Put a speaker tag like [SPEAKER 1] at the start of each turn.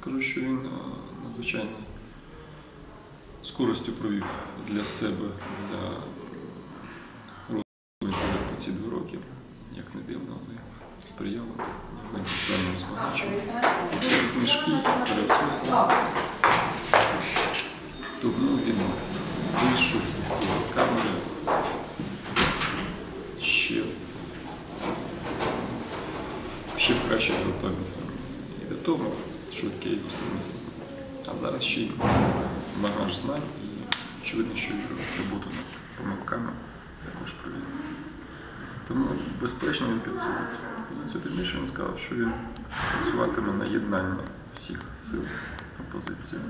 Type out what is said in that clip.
[SPEAKER 1] скажу, що він е, надзвичайно з провів для себе, для розвитку інтелекту ці два роки. Як не дивно, вони сприяли його інтелектуальному збагаченню. Це книжки переосмислення. Тому він вийшов з камери ще, ще в кращій інтелектуальній формі. І до того швидке і гостре мислення. А зараз ще й багаж знань і очевидно, що роботу над помилками також провів. Тому, безперечно, він підсилив позицію. Тим більше він сказав, що він працюватиме на єднання всіх сил опозиції.